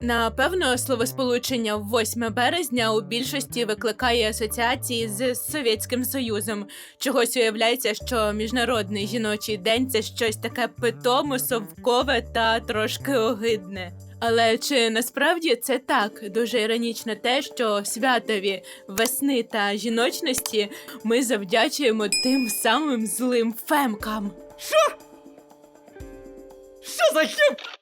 Напевно, словосполучення 8 березня у більшості викликає асоціації з Совєтським Союзом. Чогось уявляється, що міжнародний жіночий день це щось таке питоме, совкове та трошки огидне. Але чи насправді це так? Дуже іронічно те, що святові весни та жіночності ми завдячуємо тим самим злим фемкам. Що за хіп?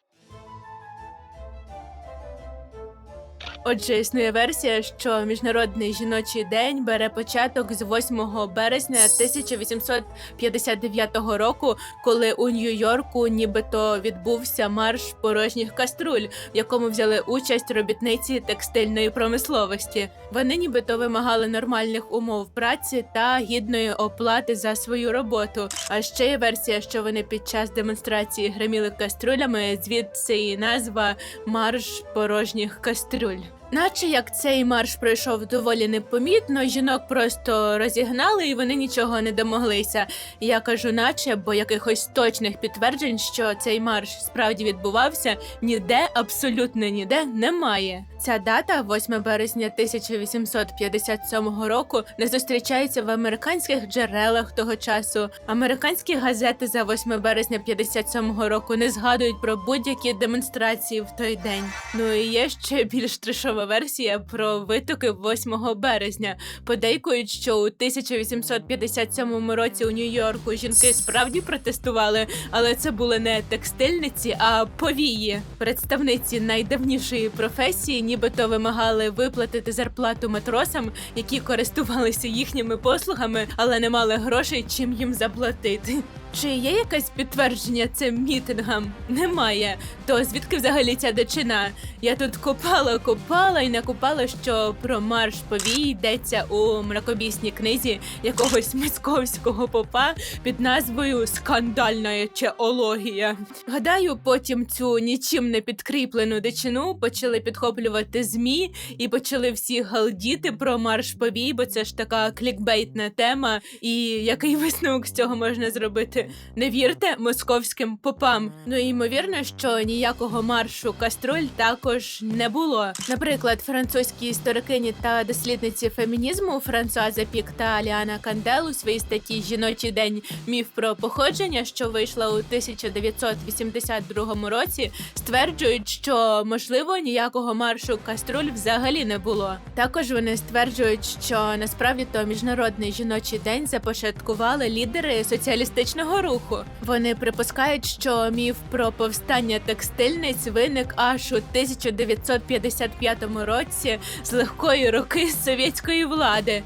Отже, існує версія, що міжнародний жіночий день бере початок з 8 березня 1859 року, коли у Нью-Йорку нібито відбувся марш порожніх каструль, в якому взяли участь робітниці текстильної промисловості. Вони нібито вимагали нормальних умов праці та гідної оплати за свою роботу. А ще є версія, що вони під час демонстрації гриміли каструлями, звідси і назва марш порожніх каструль. Наче як цей марш пройшов доволі непомітно, жінок просто розігнали і вони нічого не домоглися. Я кажу, наче, бо якихось точних підтверджень, що цей марш справді відбувався, ніде, абсолютно ніде немає. Ця дата, 8 березня 1857 року, не зустрічається в американських джерелах того часу. Американські газети за 8 березня 57 року не згадують про будь-які демонстрації в той день. Ну і є ще більш трешова версія про витоки 8 березня. Подейкують, що у 1857 році у Нью-Йорку жінки справді протестували, але це були не текстильниці, а повії. Представниці найдавнішої професії, нібито вимагали виплатити зарплату матросам, які користувалися їхніми послугами, але не мали грошей, чим їм заплатити. Чи є якесь підтвердження цим мітингам? Немає. То звідки взагалі ця дичина? Я тут копала, копала і накопала, що про марш повій йдеться у мракобісній книзі якогось московського попа під назвою Скандальна чеологія. Гадаю, потім цю нічим не підкріплену дичину почали підхоплювати змі і почали всі галдіти про марш повій, бо це ж така клікбейтна тема. І який висновок з цього можна зробити? Не вірте московським попам. Ну ймовірно, що ніякого маршу каструль також не було. Наприклад, французькі історикині та дослідниці фемінізму Франсуаза Пік та Аліана Кандел у своїй статті Жіночий день міф про походження, що вийшла у 1982 році, стверджують, що можливо ніякого маршу каструль взагалі не було. Також вони стверджують, що насправді то міжнародний жіночий день започаткували лідери соціалістичного руху. Вони припускають, що міф про повстання текстильниць виник аж у 1955 році з легкої руки совєтської влади.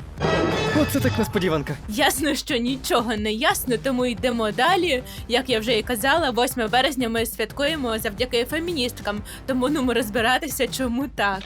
Оце так несподіванка. Ясно, що нічого не ясно, тому йдемо далі. Як я вже і казала, 8 березня ми святкуємо завдяки феміністкам, тому ну розбиратися, чому так.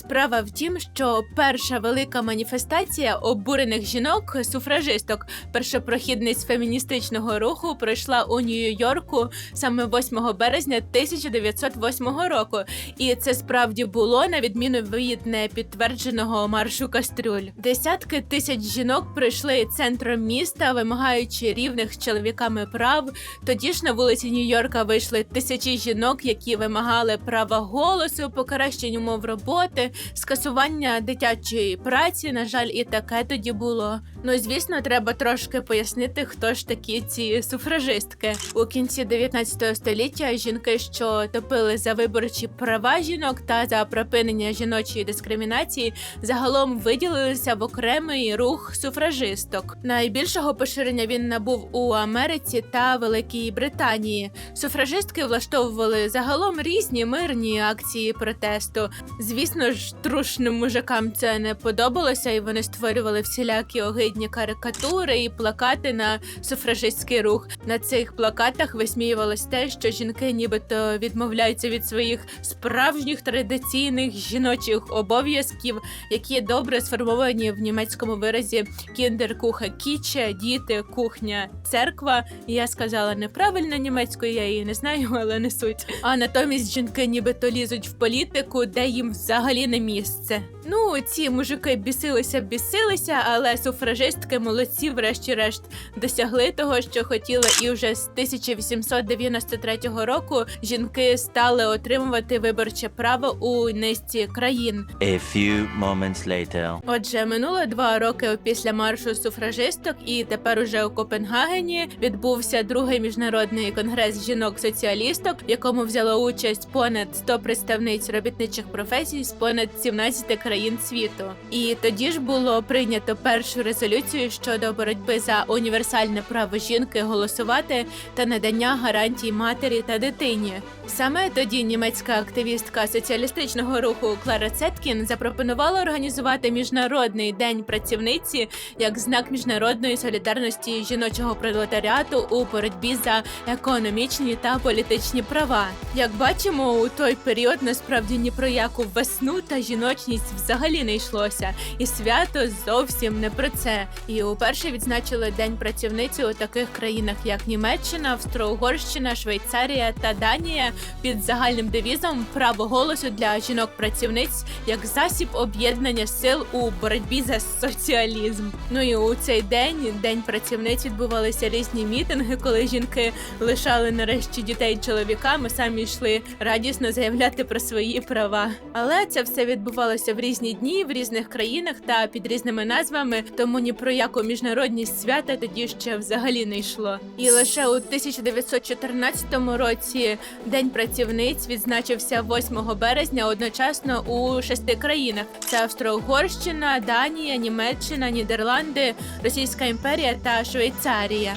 Справа в тім, що перша велика маніфестація обурених жінок, суфражисток, першопрохідниць феміністичного руху пройшла у Нью-Йорку саме 8 березня 1908 року. І це справді було на відміну від непідтвердженого маршу кастрюль. Десятки тисяч жінок прийшли центром міста, вимагаючи рівних з чоловіками прав. Тоді ж на вулиці Нью-Йорка вийшли тисячі жінок, які вимагали права голосу, покращення умов роботи, скасування дитячої праці. На жаль, і таке тоді було. Ну звісно, треба трошки пояснити, хто ж такі ці суфражистки. У кінці 19 століття жінки, що топили за виборчі права жінок та за припинення жіночої дискримінації, загалом виділилися в окремий рух суфражисток. Найбільшого поширення він набув у Америці та Великій Британії. Суфражистки влаштовували загалом різні мирні акції протесту. Звісно ж, трушним мужикам це не подобалося, і вони створювали всілякі огидні карикатури і плакати на суфражистський рух. На цих плакатах висміювалось те, що жінки нібито відмовляються від своїх справжніх традиційних жіночих обов'язків, які добре сформовані в німецькому виразі кіндер-куха кіче, діти, кухня, церква. Я сказала неправильно німецькою, я її не знаю, але не суть. А натомість жінки нібито лізуть в політику, де їм взагалі не місце. Ну, ці мужики бісилися, бісилися, але суфражистки молодці, врешті-решт, досягли того, що хотіли, і вже з 1893 року жінки стали отримувати виборче право у низці країн. A few moments later. Отже, минуло два роки після маршу суфражисток, і тепер уже у Копенгагені відбувся другий міжнародний конгрес жінок-соціалісток, в якому взяло участь понад 100 представниць робітничих професій з понад 17 країн світу. І тоді ж було прийнято першу резолюцію щодо боротьби за універсальне право жінки голосувати та надання гарантій матері та дитині. Саме тоді німецька активістка соціалістичного руху Клара Цеткін запропонувала організувати міжнародний день працівниці як знак міжнародної солідарності жіночого пролетаріату у боротьбі за економічні та політичні права. Як бачимо, у той період насправді ні про яку весну та жіночність взагалі не йшлося, і свято зовсім не про це. І уперше відзначили День працівниці у таких країнах, як Німеччина, Австро-Угорщина, Швейцарія та Данія під загальним девізом право голосу для жінок-працівниць як засіб об'єднання сил у боротьбі за соціалізм. Ну і у цей день, день працівниць, відбувалися різні мітинги, коли жінки лишали нарешті дітей чоловікам, і самі йшли радісно заявляти про свої права. Але це все відбувалося в різні дні, в різних країнах та під різними назвами, тому ні про яку міжнародність свята тоді ще взагалі не йшло. І лише у 1914 році День працівниць відзначився 8 березня одночасно у шести країнах: це Австро-Угорщина, Данія, Німеччина, Нідерланди, Російська імперія та Швейцарія.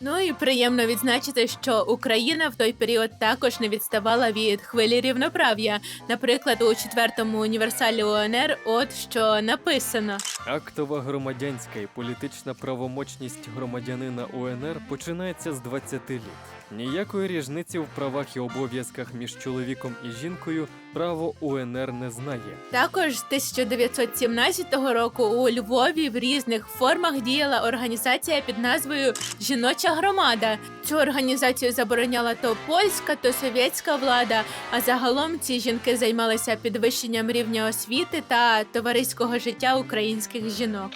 Ну і приємно відзначити, що Україна в той період також не відставала від хвилі рівноправ'я. Наприклад, у четвертому універсалі УНР, от що написано. Актова громадянська і політична правомочність громадянина УНР починається з 20 літ. Ніякої різниці в правах і обов'язках між чоловіком і жінкою право УНР не знає. Також з 1917 року у Львові в різних формах діяла організація під назвою Жіноча громада. Цю організацію забороняла то польська, то совєтська влада. А загалом ці жінки займалися підвищенням рівня освіти та товариського життя українських жінок.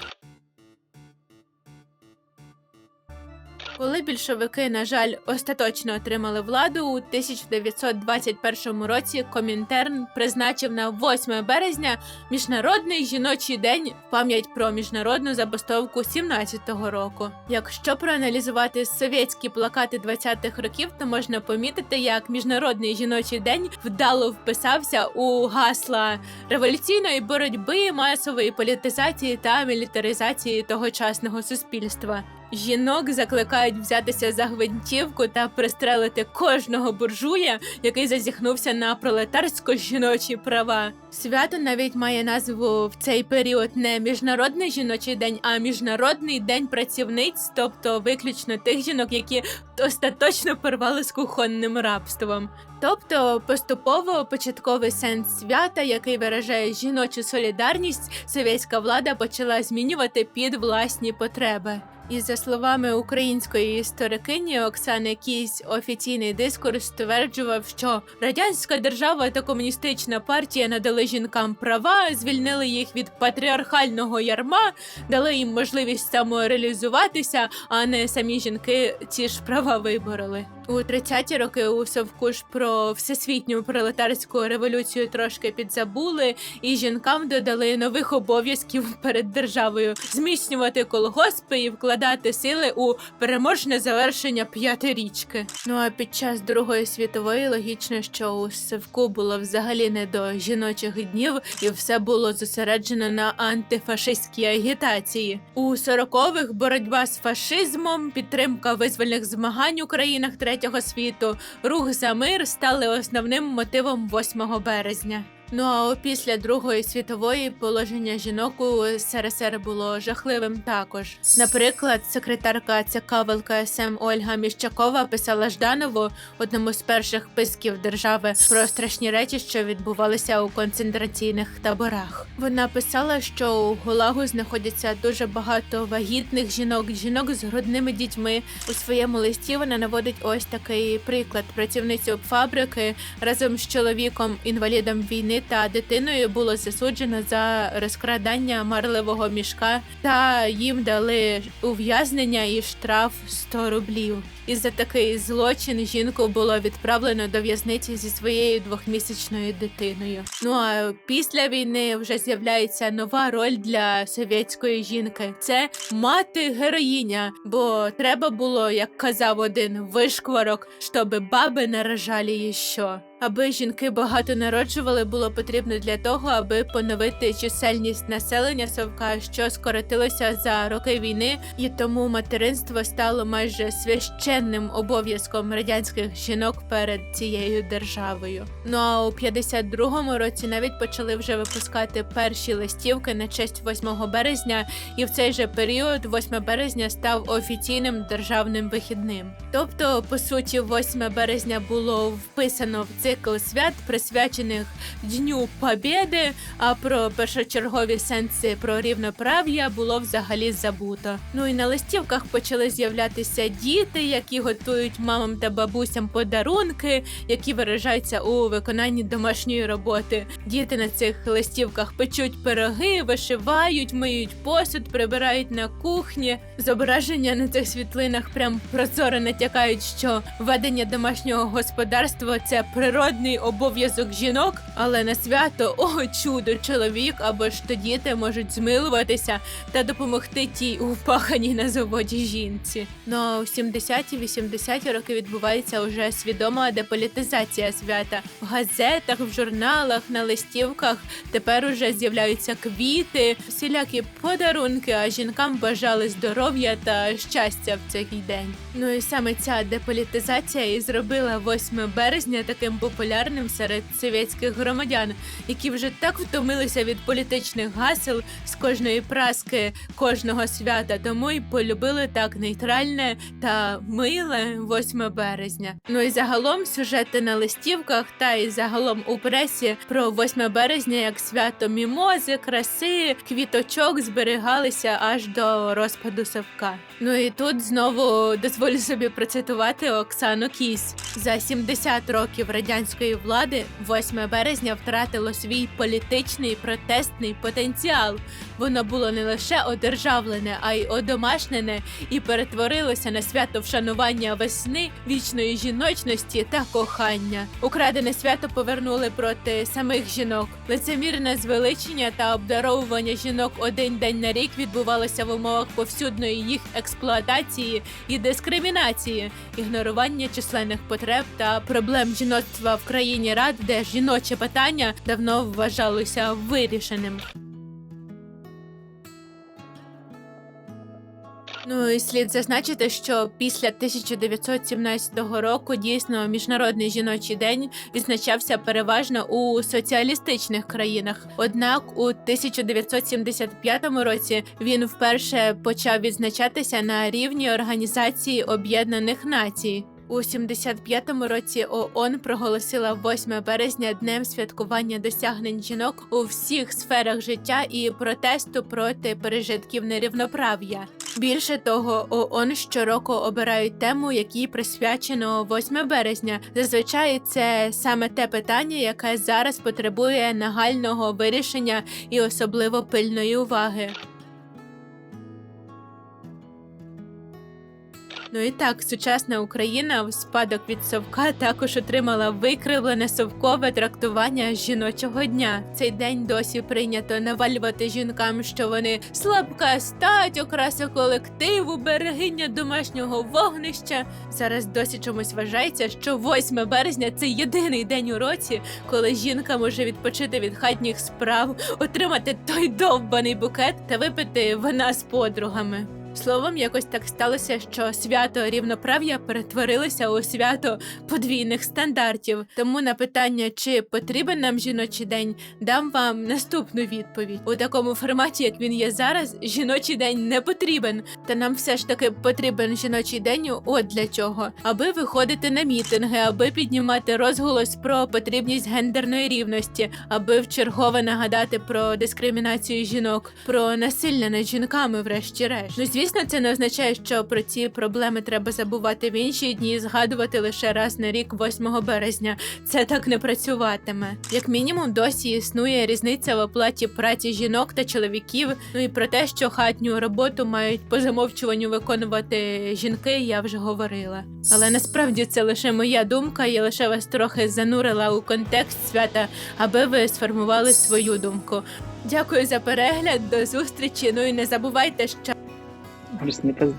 Коли більшовики, на жаль, остаточно отримали владу, у 1921 році Комінтерн призначив на 8 березня Міжнародний жіночий день в пам'ять про міжнародну забастовку 17-го року. Якщо проаналізувати совєтські плакати 20-х років, то можна помітити, як міжнародний жіночий день вдало вписався у гасла революційної боротьби, масової політизації та мілітаризації тогочасного суспільства. Жінок закликають взятися за гвинтівку та пристрелити кожного буржуя, який зазіхнувся на пролетарсько-жіночі права. Свято навіть має назву в цей період не міжнародний жіночий день, а міжнародний день працівниць, тобто виключно тих жінок, які остаточно порвали з кухонним рабством. Тобто поступово початковий сенс свята, який виражає жіночу солідарність, совєтська влада почала змінювати під власні потреби. І за словами української історикині Оксани Кісь, офіційний дискурс стверджував, що радянська держава та комуністична партія надали жінкам права, звільнили їх від патріархального ярма, дали їм можливість самореалізуватися, а не самі жінки ці ж права вибороли. У 30-ті роки у Совку ж про всесвітню пролетарську революцію трошки підзабули, і жінкам додали нових обов'язків перед державою зміцнювати колгоспи і вкладати сили у переможне завершення п'ятирічки. Ну а під час Другої світової логічно, що у Севку було взагалі не до жіночих днів, і все було зосереджено на антифашистській агітації. У 40-х боротьба з фашизмом, підтримка визвольних змагань у країнах третього світу, рух за мир стали основним мотивом 8 березня. Ну а після Другої світової положення жінок у СРСР було жахливим також. Наприклад, секретарка ЦК ВЛКСМ Ольга Міщакова писала Жданову, одному з перших писків держави, про страшні речі, що відбувалися у концентраційних таборах. Вона писала, що у Гулагу знаходяться дуже багато вагітних жінок, жінок з грудними дітьми. У своєму листі вона наводить ось такий приклад: працівницю фабрики разом з чоловіком, інвалідом війни та дитиною було засуджено за розкрадання марливого мішка, та їм дали ув'язнення і штраф 100 рублів. І за такий злочин жінку було відправлено до в'язниці зі своєю двохмісячною дитиною. Ну а після війни вже з'являється нова роль для совєтської жінки. Це мати героїня, бо треба було, як казав один вишкварок, щоби баби наражали її. Аби жінки багато народжували, було потрібно для того, аби поновити чисельність населення совка, що скоротилося за роки війни, і тому материнство стало майже священним обов'язком радянських жінок перед цією державою. Ну а у 52-му році навіть почали вже випускати перші листівки на честь 8 березня, і в цей же період 8 березня став офіційним державним вихідним. Тобто, по суті, 8 березня було вписано в цикл свят, присвячених Дню Побєди, а про першочергові сенси про рівноправ'я було взагалі забуто. Ну і на листівках почали з'являтися діти, які готують мамам та бабусям подарунки, які виражаються у виконанні домашньої роботи. Діти на цих листівках печуть пироги, вишивають, миють посуд, прибирають на кухні. Зображення на цих світлинах прям прозоро натякають, що ведення домашнього господарства це природний обов'язок жінок, але на свято о чудо, чоловік або ж то діти можуть змилуватися та допомогти тій у впаханій на заводі жінці. Ну а у 70-ті 80-ті роки відбувається уже свідома деполітизація свята. В газетах, в журналах, на листівках тепер уже з'являються квіти, всілякі подарунки, а жінкам бажали здоров'я та щастя в цей день. Ну і саме ця деполітизація і зробила 8 березня таким популярним серед совєтських громадян, які вже так втомилися від політичних гасел з кожної праски кожного свята, тому й полюбили так нейтральне та миле 8 березня. Ну і загалом сюжети на листівках та і загалом у пресі про 8 березня як свято мімози, краси, квіточок зберігалися аж до розпаду совка. Ну і тут знову дозволю собі процитувати Оксану Кісь. За 70 років радянської влади 8 березня втратило свій політичний протестний потенціал. Воно було не лише одержавлене, а й одомашнене і перетворилося на свято вшанування весни, вічної жіночності та кохання. Украдене свято повернули проти самих жінок. Лицемірне звеличення та обдаровування жінок один день на рік відбувалося в умовах повсюдної їх експлуатації і дискримінації, ігнорування численних потреб та проблем жіноцтва в країні рад, де жіноче питання давно вважалося вирішеним. Ну і слід зазначити, що після 1917 року дійсно міжнародний жіночий день відзначався переважно у соціалістичних країнах. Однак у 1975 році він вперше почав відзначатися на рівні Організації Об'єднаних Націй. У 75-му році ООН проголосила 8 березня днем святкування досягнень жінок у всіх сферах життя і протесту проти пережитків нерівноправ'я. Більше того, ООН щороку обирають тему, якій присвячено 8 березня. Зазвичай це саме те питання, яке зараз потребує нагального вирішення і особливо пильної уваги. Ну і так, сучасна Україна в спадок від совка також отримала викривлене совкове трактування жіночого дня. Цей день досі прийнято навалювати жінкам, що вони слабка стать, окраса колективу, берегиня домашнього вогнища. Зараз досі чомусь вважається, що 8 березня це єдиний день у році, коли жінка може відпочити від хатніх справ, отримати той довбаний букет та випити вина з подругами. Словом, якось так сталося, що свято рівноправ'я перетворилося у свято подвійних стандартів. Тому на питання, чи потрібен нам жіночий день, дам вам наступну відповідь. У такому форматі, як він є зараз, жіночий день не потрібен. Та нам все ж таки потрібен жіночий день. От для чого, аби виходити на мітинги, аби піднімати розголос про потрібність гендерної рівності, аби вчергове нагадати про дискримінацію жінок, про насилля над жінками, врешті-решт. Звісно, це не означає, що про ці проблеми треба забувати в інші дні, і згадувати лише раз на рік, 8 березня. Це так не працюватиме. Як мінімум, досі існує різниця в оплаті праці жінок та чоловіків. Ну і про те, що хатню роботу мають по замовчуванню виконувати жінки, я вже говорила. Але насправді це лише моя думка, я лише вас трохи занурила у контекст свята, аби ви сформували свою думку. Дякую за перегляд, до зустрічі. Ну і не забувайте, що distintas